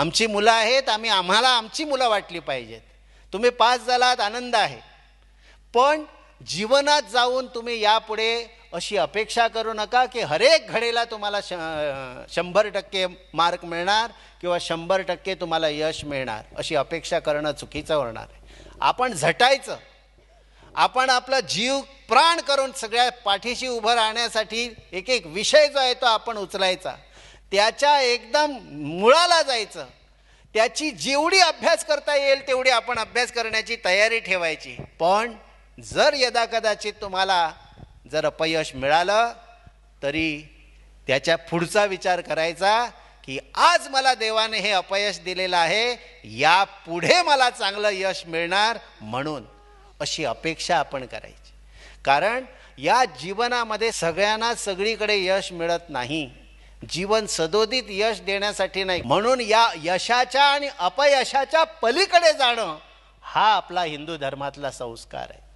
आमची मुलं आहेत आम्ही आम्हाला आमची मुलं वाटली पाहिजेत. तुम्ही पास झालात आनंद आहे. पण जीवनात जाऊन तुम्ही यापुढे अशी अपेक्षा करू नका की हरेक घडेला तुम्हाला श शंभर टक्के मार्क मिळणार किंवा शंभर टक्के तुम्हाला यश मिळणार. अशी अपेक्षा करणं चुकीचं होणार आहे. आपण झटायचं. आपण आपला जीव प्राण करून सगळ्या पाठीशी उभं राहण्यासाठी एक एक विषय जो आहे तो आपण उचलायचा. त्याच्या एकदम मुळाला जायचं. त्याची जेवढी अभ्यास करता येईल तेवढी आपण अभ्यास करण्याची तयारी ठेवायची. पण जर यदा कदाचित तुम्हाला जर अपयश मिळालं तरी त्याच्या पुढचा विचार करायचा की आज मला देवाने हे अपयश दिलेलं आहे या पुढे मला चांगलं यश मिळणार म्हणून. अशी अपेक्षा आपण करायची. कारण या जीवनामध्ये सगळ्यांना सगळीकडे यश मिळत नाही. जीवन सदोदित यश देण्यासाठी नाही. म्हणून या यशाच्या आणि अपयशाच्या पलीकडे जाणं हा आपला हिंदू धर्मातला संस्कार आहे.